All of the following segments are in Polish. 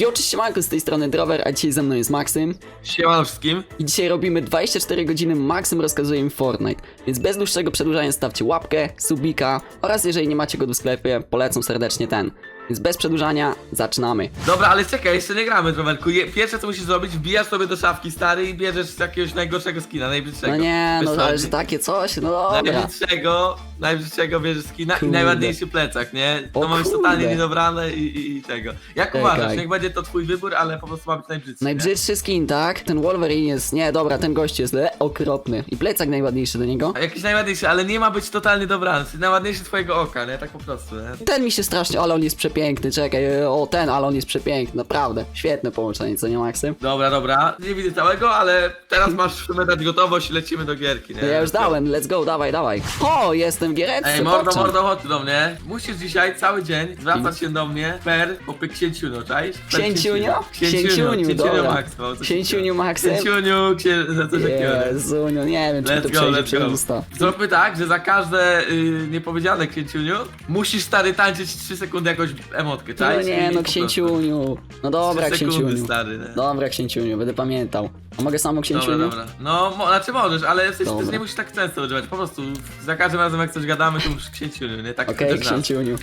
Jo, cześć siemanko, z tej strony Drower, a dzisiaj ze mną jest Maksym. Siemano wszystkim. I dzisiaj robimy 24 godziny, Maksym rozkazuje im Fortnite. Więc bez dłuższego przedłużania stawcie łapkę, subika oraz jeżeli nie macie go do sklepie, polecam serdecznie ten. Więc bez przedłużania, zaczynamy. Dobra, ale czekaj, jeszcze nie gramy, Drowerku. Je- Pierwsze co musisz zrobić, wbijasz sobie do szafki stary i bierzesz jakiegoś najgorszego skina, najbrzydszego. No nie, no ale że takie coś, no dobra. Najbrzydszego, najbrzydszego bierzesz skina Kurde. i najładniejszy plecak, nie? O To ma być kurde. totalnie niedobrane i, i, i tego. Jak Czekaj. uważasz? Niech będzie to twój wybór, ale po prostu ma być najbrzydszy. nie? Najbrzydszy skin, tak? Ten Wolverine jest, nie, dobra, ten gość jest le, okropny. I plecak najładniejszy do niego. A Jakiś najładniejszy, ale nie ma być totalnie dobrany. Najładniejszy twojego oka, nie? Tak po prostu, nie? Ten mi się strasznie, ale on jest przepiękny, czekaj, e, o ten, ale on jest przepiękny, naprawdę. Świetne połączenie, co nie Maksym? Dobra, dobra. Nie widzę całego, ale teraz masz w sumie dać gotowość i lecimy do gierki, nie? Ja już dałem, let's go, dawaj, dawaj. O, jestem w giereczce, Ej, mordo, popczam. mordo, chodź do mnie. Musisz dzisiaj cały dzień zwracać się do mnie per popy księciunio, czaisz? Per Księciunio? Księciunio, Księciuniu, księciunio dobra. Max, no, coś Księciuniu Maxem? Księciuniu, księ... za coś takiego. Jezu, no nie wiem, czy to Let's go, przejdzie let's przez go. usta. Zróbmy tak, że za każde y, niepowiedziane księciuniu musisz stary tańczyć 3 sekundy jakąś emotkę, No czaisz? nie, I no po księciuniu. No dobra, Trzy sekundy, księciuniu. stary, nie? Dobra, księciuniu, będę pamiętał. A mogę samo Dobra, księciuniu? dobra. No, mo, znaczy możesz, ale w sensie Dobra. też nie musisz tak często używać. Po prostu za każdym razem jak coś gadamy, to musisz księciuniu, nie? Tak Okej, nas. księciuniu.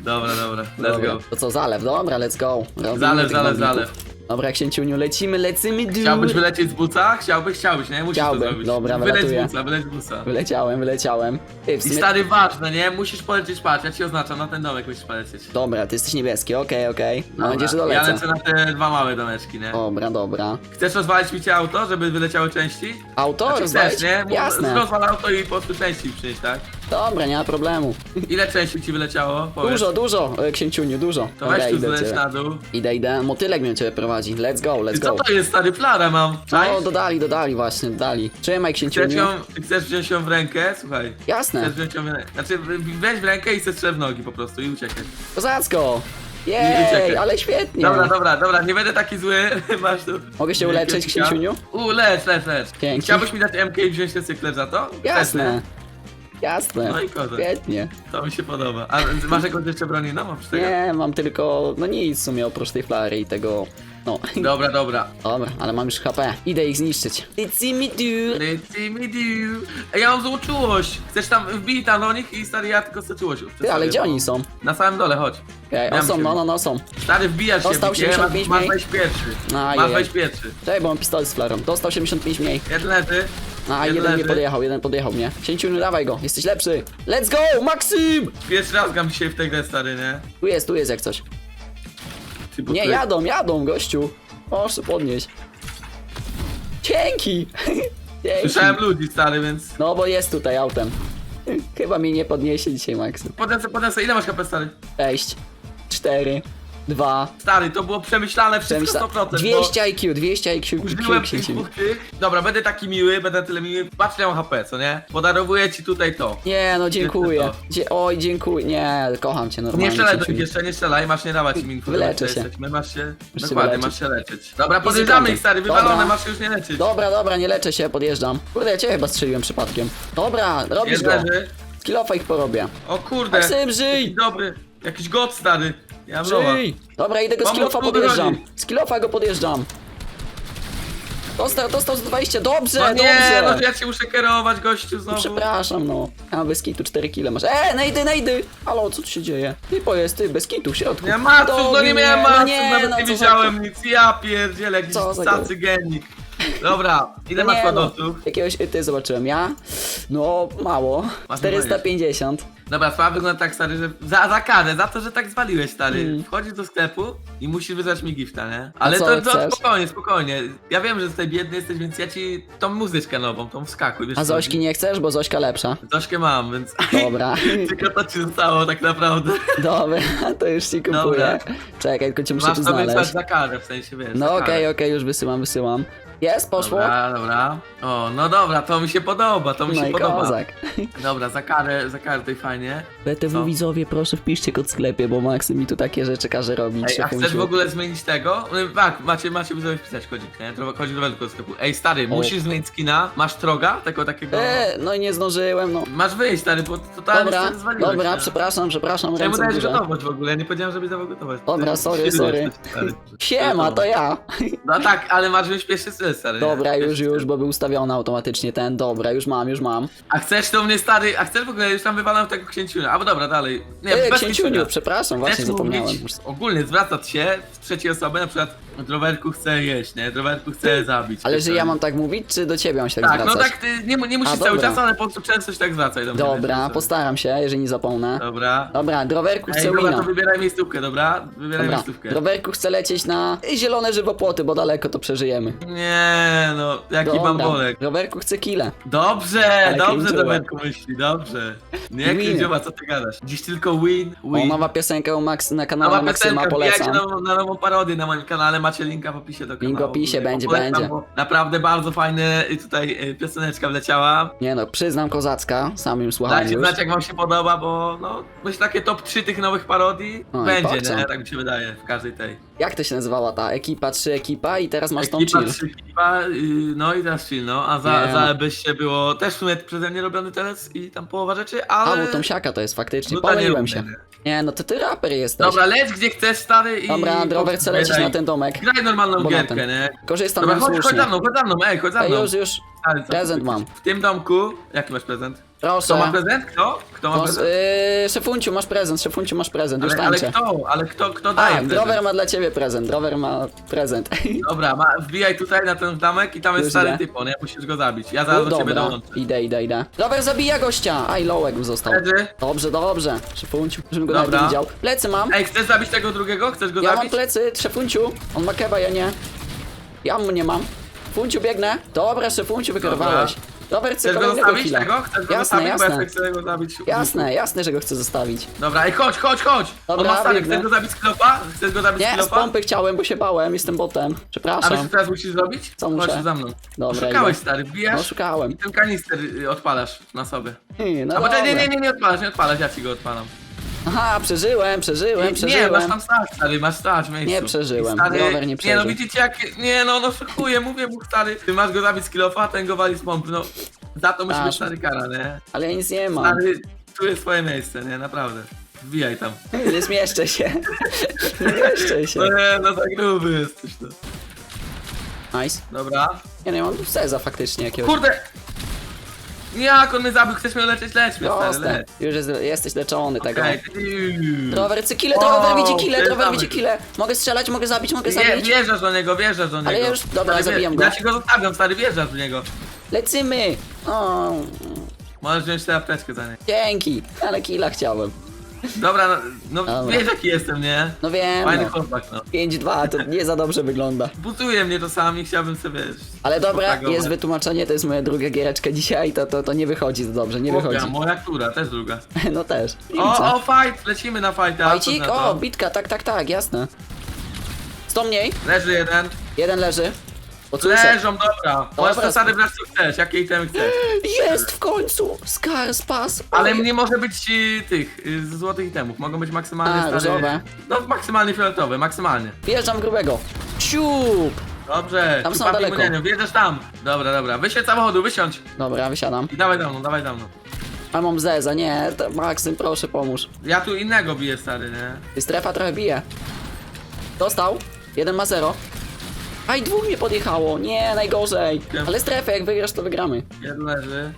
Dobra, dobra, let's Dobra, go. to co, zalew, dobra, let's go. Robimy Zalew, tych zalew, zalew. Dobra, księciuniu, lecimy, lecimy, dude. Chciałbyś wylecieć z buca? Chciałbyś, chciałbyś, nie? Musisz Chciałbym, to zrobić. dobra, Wyleć wylatuję. z buca, wyleć z buca. Wyleciałem, wyleciałem. Ty, w I sumie... stary, ważne, nie? Musisz polecieć, patrz, ja ci oznaczam, na ten domek musisz polecieć. Dobra, ty jesteś niebieski, okej, okej. Mam nadzieję, że Ja dolecę. lecę na te dwa małe domeczki, nie? Dobra, dobra. Chcesz rozwalić mi cię auto, żeby wyleciały części? Auto Znaczy rozwalić? chcesz, nie? Jasne. Rozwal auto i po prostu części przynieść, tak? Dobra, nie ma problemu. Ile części ci wyleciało? Powiedz. Dużo, dużo, e, księciuniu, dużo. To Dobra, weź tu idę do zleć ciebie. na dół. Idę, idę. Motylek mnie ciebie prowadzi. Let's go, let's I co go. to jest, stary? Flarę mam. No, dodali, dodali właśnie, dodali. Trzymaj Chcesz, księciuniu. ją, chcesz wziąć ją w rękę? Słuchaj. Jasne, Chcesz wziąć ją w rękę. Znaczy, weź w rękę i strzel w nogi po prostu i uciekaj. kozacko. Jej, uciekaj. ale świetnie. Dobra, dobra, dobra, nie będę taki zły. Masz tu. Mogę się uleczyć, księciuniu? U, lecz, lecz, lecz. Dzięki. Chciałbyś mi dać MK i wziąć ten cykler za to? Jasne. Jasne. No i kozak. Świetnie. nie? To mi się podoba. A masz jakąś jeszcze tego. Nie, mam tylko, no nic w sumie oprócz tej flary i tego, no. Dobra, dobra. Dobra, ale mam już HP. Idę ich zniszczyć. It's me dude. Let's me do. Ej, ja mam złą czułość. Chcesz tam wbij tam do nich i stary, ja tylko chcę czułość. Ty, ale gdzie oni są? Na samym dole, chodź. Okej, o Miałem są, no, no, no są. Stary, wbijasz się, Dostał bicie, 75 masz, mniej. wejść pierwszy. Ajajaj. Masz wejść pierwszy. Czekaj, bo mam pistolet z flarą. Dostał 75 mniej. Jeden leży. A, jeden jeden mnie leży. podjechał, jeden podjechał mnie. Księciuniu, dawaj go, jesteś lepszy. Let's go, Maksym! Pierwszy raz gram dzisiaj w tę grę, stary, nie? Tu jest, tu jest jak coś. Ty, bo Nie, tu- jadą, jadą, gościu. Proszę podnieść. Dzięki! Dzięki. Słyszałem ludzi, stary, więc... No bo jest tutaj autem. Chyba mnie nie podniesie dzisiaj Maksym. Podniosę, podniosę. Ile masz HP, stary? 6, 4, 2, Stary, to było przemyślane wszystko 100%, 200 IQ, 200 IQ, użyłem tych księciuniu. dwóch tych. Dobra, będę taki miły, będę tyle miły. Patrz, mam HP, co nie? Podarowuję ci tutaj to. Nie, no dziękuję. Dzie oj, dziękuję. Nie, kocham cię normalnie. Nie strzelaj do nich jeszcze, nie strzelaj, masz nie dawać im. Wyleczę się. jesteśmy, Masz się, się dokładnie, wyleczyć. masz się leczyć. Dobra, podjeżdżamy content. ich, stary, wywalone, Dobra. masz się już nie leczyć. Dobra, dobra, nie leczę się, podjeżdżam. Kurde, ja cię chyba strzeliłem przypadkiem. Dobra, robisz Jest go. leży. Skillofa ich porobię. O kurde. Maksym, żyj! Jakiś dobry, jakiś god, stary. Ja! Dobra, idę go Pomóż skillofa mu podjeżdżam. wychodzi. Skillofa go podjeżdżam. Dostał, dostał z 20, dobrze, No nie, no dobrze. ja cię muszę kierować, gościu, znowu. Przepraszam, no. A bez kitu 4 kile masz. E, najdy, najdy! Halo, co tu się dzieje? Typo jest, ty, bez kitu w środku. Ja maców, no nie miałem maców, no nie, nawet no nie co za- widziałem nic, ja pierdzielę, jakiś Co za cacy genik. Dobra, ile No masz nie, no? Jakiegoś ty zobaczyłem, ja? No, mało. Masz 450. Dobra, sprawa wygląda tak, stary, że za, za karę, za to, że tak zwaliłeś, stary. Mm. Wchodzisz do sklepu i musisz wysłać mi gifta, nie? Ale co to, to chcesz? spokojnie, spokojnie. Ja wiem, że tutaj biedny jesteś, więc ja ci tą muzyczkę nową, tą wskakuj, wiesz A co Zośki chodzi? nie chcesz, bo Zośka lepsza. Zośkę mam, więc... Dobra. Tylko to ci zostało tak naprawdę. Dobra, to już ci kupuję. Dobra. Czekaj, tylko cię muszę Masz tu to wysłać znaleźć. za karę, w sensie, wiesz, No za okej, karę. okej, już wysyłam, wysyłam. Jest, poszło? Dobra, dobra. O, no dobra, to mi się podoba, to mi No się i podoba. kozak. Dobra, za karę, za karę tutaj fajnie. BTW Co? widzowie, proszę wpiszcie kod w sklepie, bo Maksym mi tu takie rzeczy każe robić. Ej, a chcesz w ogóle zmienić tego? No, Tak, macie, macie widzowie wpisać kodzik, nie? Trochę Chodzi do sklepu. Ej, stary, musisz zmienić skina, masz troga, tego takiego... E, no i nie zdążyłem, no. Masz wyjść, stary, bo totalnie Dobra, stary zwaliłeś, dobra, nie? przepraszam, przepraszam, Czemu ręce w dajesz górze. gotować w ogóle? Ja nie powiedziałem, żebyś dawał gotować. Dobra, sorry, ty sorry. stary. Siema, to ja. No tak, ale masz wziąć pierwszy stary. Dobra, już, już, bo był ustawiony automatycznie ten. Dobra, już mam, już mam. A chcesz to mnie, stary, a chcesz w ogóle, już tam wywalam tego księciunia. Albo dobra, dalej. Nie, E, bez księciuniu, przepraszam, właśnie Chcesz zapomniałem. mówić, ogólnie zwracać się w trzeciej osoby, na przykład drowerku chce jeść, nie? Drowerku chce zabić. Ale że ja mam tak mówić, czy do ciebie mam się tak, Tak, no zwracać? tak, ty nie, nie musisz A, cały dobra. czas, ale po prostu często się tak zwracaj do mnie. Dobra, wiesz, postaram się, jeżeli nie zapomnę. Dobra. Dobra, drowerku Ej, chce dobra, wina. to wybieraj miejscówkę, dobra? Wybieraj Dobra, miejscówkę. drowerku chce lecieć na zielone żywopłoty, bo daleko to przeżyjemy. Nie, no, jaki Dobra, bambolek. drowerku chce kile. Dobrze, Ale dobrze. Drowerku myśli, dobrze. Nie, Win. Co ty gadasz? Dziś tylko win, O, win. nowa piosenka u Max, na kanale Nowa Maksyma piosenka, wbijajcie polecam. na, na nową parodię na moim kanale, macie linka w opisie do kanału. Link w opisie, będzie, polecam, będzie. bo Naprawdę bardzo fajny y, tutaj y, pioseneczka wleciała. Nie no, przyznam kozacka, samym słuchaniu Dajcie już. znać jak wam się podoba, bo no, myślę takie top 3 tych nowych parodii i będzie, nie? Tak mi się wydaje, w każdej tej. Jak to się nazywała ta ekipa, trzy ekipa i teraz masz tą Ekipa, chill. trzy ekipa, y, no i teraz chill, no. A za, Nie. za byście było też w sumie przeze mnie robiony teraz i tam połowa rzeczy, A, ale... bo tą siaka to jest faktycznie, No nie pomyliłem się. nie. Nie no, to ty raper jesteś. Dobra, leć gdzie chcesz, stary i... Dobra, chce lecieć Graj- na ten domek. Graj normalną Bo na gierkę, ten. nie? Korzystam Dobra, chodź, chodź słusznie. za mną, chodź za mną, ej, chodź za Ej, mną. już, już, Ale co prezent mam. W tym domku, jaki masz prezent? Kto ma proszę. prezent? Kto? Kto ma No, prezent? yy, szefunciu, masz prezent, szefunciu, masz prezent, już Ale, ale tańczę. kto? Ale kto, kto daje A, prezent? Drower ma dla ciebie prezent, Drower ma prezent. Dobra, ma, wbijaj tutaj na ten zamek i tam jest Już stary idę. typo, nie? Musisz go zabić. Ja zaraz No do ciebie dobra, dołączę. idę, idę, idę. Drower zabija gościa! Aj, Lołek został. Leży. Dobrze, dobrze, szefunciu, żebym go nawet Dobra. nie widział. Plecy mam, Ej, chcesz zabić tego drugiego? Chcesz go ja mam zabić? plecy, szefunciu, on ma keba, ja nie. Ja mu nie mam. Funciu, biegnę. Dobra, szefunciu, wykerowałeś. Drower chce Chcesz go kolejnego zostawić killa. tego? Chcesz go Jasne, zostawić? Bo ja jasne. chcę go zabić. Jasne, jasne, że go chcę zostawić. Dobra, ej, chodź, chodź, chodź! Dobra, On ma stary, biegnę. chcesz go zabić z klopa? Chcesz go zabić z Nie, z klopa? pompy chciałem, bo się bałem, jestem botem. A wiesz Przepraszam. co teraz musisz zrobić? Co muszę? Chodź za mną. Dobra, Szukałeś idę. stary, No szukałem. i ten kanister y, odpalasz na sobie. Hy, No A poczekaj, nie, dobra. nie, nie, nie odpalasz, nie odpalasz, ja ci go odpalam. Aha, przeżyłem, przeżyłem, Nie, nie, przeżyłem. masz tam stać, stary, masz stać miejscu. Nie przeżyłem, rower nie Nie, no przeżył. widzicie jak, nie no, no szukuję, mówię mu stary, ty masz go zabić z kilofa, a ten go wali z pompy, no. Za to musi Aż. być stary kara, nie? Ale ja nic nie mam. Stary, tu jest twoje miejsce, nie, naprawdę. Wbijaj tam. Nie zmieszczę się. Nie zmieszczę się. No nie, no tak gruby jesteś, no. Nice. Dobra. Nie no, ja mam tu seza faktycznie jakiegoś. Kurde! Jak on mnie zabił, chcesz mnie leczyć, leć mnie, stary, Proste. leć. Już jest, jesteś leczony tego. Okej. Drower chce kile, drower widzi kile, drower widzi kile. Mogę strzelać, mogę zabić, mogę Nie, zabić. wjeżdżasz do niego, wjeżdżasz do niego. Ale ja już- dobra, Stary, zabijam go. Ja ci go zostawiam, stary, wjeżdżasz do niego. Lecymy. O, Możesz wziąć tę apteczkę za nie. dzięki. Ale killa chciałem. Dobra, no, no Dobra. wiesz jaki jestem, nie? No wiem, Fajny no. chłopak, no. 5-2, to nie za dobrze wygląda. Butuje mnie czasami, chciałbym sobie, wiesz... Ale dobra, propagować. jest wytłumaczenie, to jest moja druga giereczka dzisiaj, to, to, to nie wychodzi za dobrze, nie Chłopia, wychodzi. moja która, też druga. No też. O, o, fight, lecimy na fight, a co Fajcik? na to? O, bitka, tak, tak, tak, jasne. 100 mniej, Leży jeden. jeden leży. Odsłyszę. Leżą, dobra. Możesz Dobra, zasady brać co chcesz, jakie itemy chcesz. Jest w końcu! Scar, spas! Ale nie może być y, tych, y, złotych itemów. Mogą być maksymalnie A, różowe. No, maksymalnie fioletowe, maksymalnie. Wjeżdżam w grubego. Ciup! Dobrze, Tam są daleko. munieniu, wjeżdżasz tam. Dobra, dobra, wysiądź z samochodu, wysiądź. Dobra, wysiadam. I dawaj za mną, dawaj za mną. A mam Zeza, nie, to Maksym, proszę pomóż. Ja tu innego biję, stary, nie? I strefa trochę bije. Dostał. Jeden ma zero. Aj, dwóch mnie podjechało. Nie, najgorzej. Ale strefę, jak wygrasz, to wygramy. Jeden leży.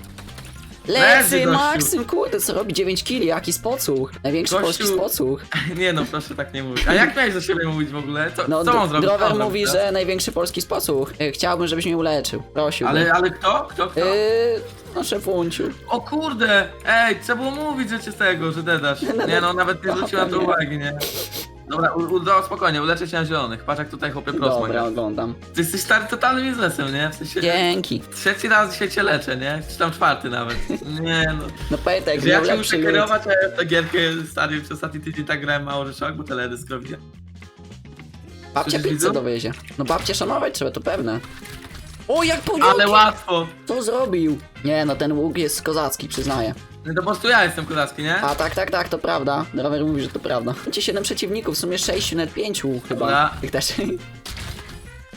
Lecy, gościu. Maksym, kurde, co robi 9 kili, jaki spocuch. Największy Gościu. polski spocuch. Nie no, proszę tak nie mówić. A jak miałeś do siebie mówić w ogóle? Co, No, co zrobić? Drower Co mówi, że największy polski spocuch. E, Chciałbym, żebyś mnie uleczył. Prosił. Ale, ale kto? Kto, kto? Yy, no szefunciu. O kurde! Ej, trzeba było mówić, że cię z tego, że dedasz. Nie no, nawet nie zwróciłem na to uwagi, nie? Dobra, u, u, no, spokojnie, uleczę cię na zielonych. Patrz jak tutaj chłopie prosma Dobra, gra. oglądam. Ty jesteś stary totalnym biznesem, nie? W sensie... Dzięki. Trzeci raz się cię leczę, nie? Czy tam czwarty nawet. Nie no. No pamiętaj, Że ja miał cię lepszy muszę lód. kierować, a ja w tę gierkę stary przez ostatni tydzień tak grałem mało, że szok, bo teledy skrobię. Babcia Słyszysz, pizzę dowiezie. No babcię szanować trzeba, to pewne. O, jak powiedział! Ale łatwo. Co zrobił? Nie, no ten łuk jest kozacki, przyznaję. No to po prostu ja jestem kozacki, nie? A tak, tak, tak, to prawda. Rower mówi, że to prawda. Macie 7 przeciwników, w sumie 6, nawet 5 chyba. Dobra. Tych też.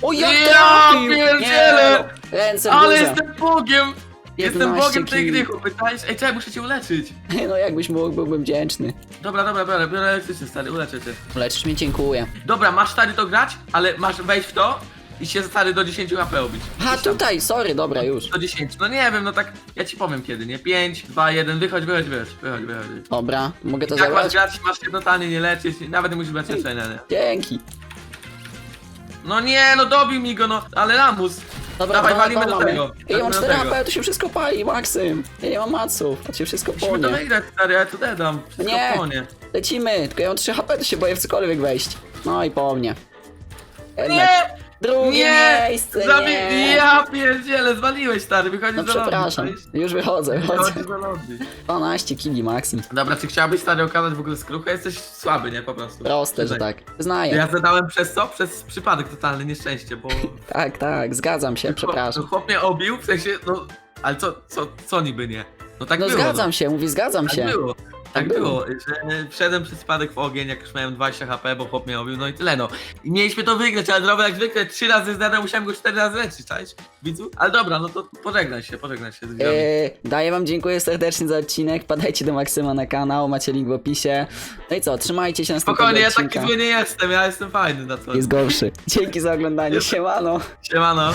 O, jak Ja trafił! pierdzielę! no. Ręce w Ale górze. jestem bogiem! Jestem 11 bogiem tej kili. gry, chłopie, czaisz? Ej, czekaj, muszę cię uleczyć. No jakbyś mógł, byłbym wdzięczny. Dobra, dobra, biorę, biorę elektryczny, stary, uleczę cię. Leczysz mnie, dziękuję. Dobra, masz stary to grać, ale masz wejść w to i się stary do 10 HP obić. A Gdzieś tam. tutaj, sorry, dobra, już. Do 10, no nie wiem, no tak, ja ci powiem kiedy, nie? 5, 2, 1, wychodź, wychodź, wychodź, wychodź, wychodź. Dobra, mogę to Jak masz zabrać? grać, masz się totalnie nie leczyć, nawet nie musisz brać leczenia, nie? Dzięki. No nie, no dobił mi go, no, ale lamus. Dobra, Dawaj, dobra, walimy do mamy. tego. Ja mam walimy do 4 tego. HP, to się wszystko pali, Maksym. Ja nie mam maców, to się wszystko Musimy to płonie. wygrać, stary, ja tu dedam. Wszystko Nie. płonie. Lecimy, tylko ja mam 3 HP, to się boję w cokolwiek wejść. No i po mnie. Jednak. Nie! Drugie Nie! miejsce, Zabi- nie! Ja pierdzielę, zwaliłeś, stary, wychodzisz No za lobby, przepraszam, czaisz? już wychodzę, wychodzę. Wychodzisz za lobby. 12 kili Maksym. Dobra, czy chciałbyś stary okazać w ogóle skruchę? Jesteś słaby, nie? Po prostu. Proste, że tak. Znaję. Ja zadałem przez co? Przez przypadek totalny, nieszczęście, bo... Tak, tak, zgadzam się, przepraszam. No, chłop mnie obił, w sensie, no... Ale co, co, co niby nie? No tak No było, zgadzam no. się, mówi zgadzam Tak się. było. Tak było. że wszedłem przez przypadek w ogień, jak już miałem 20 HP, bo chłop mnie obił, no i tyle no. I mieliśmy to wygrać, ale Drower jak zwykle trzy razy zdadał, musiałem go cztery razy leczyć, czaisz? Widzu? Ale dobra, no to pożegnaj się, pożegnaj się z. Eee, daję wam dziękuję serdecznie za odcinek. Padajcie do Maksyma na kanał, macie link w opisie. No i co, trzymajcie się następnego Spokojnie, ja odcinka. taki zły nie jestem, ja jestem fajny na co. Jest gorszy. Dzięki za oglądanie, siemano. Siemano.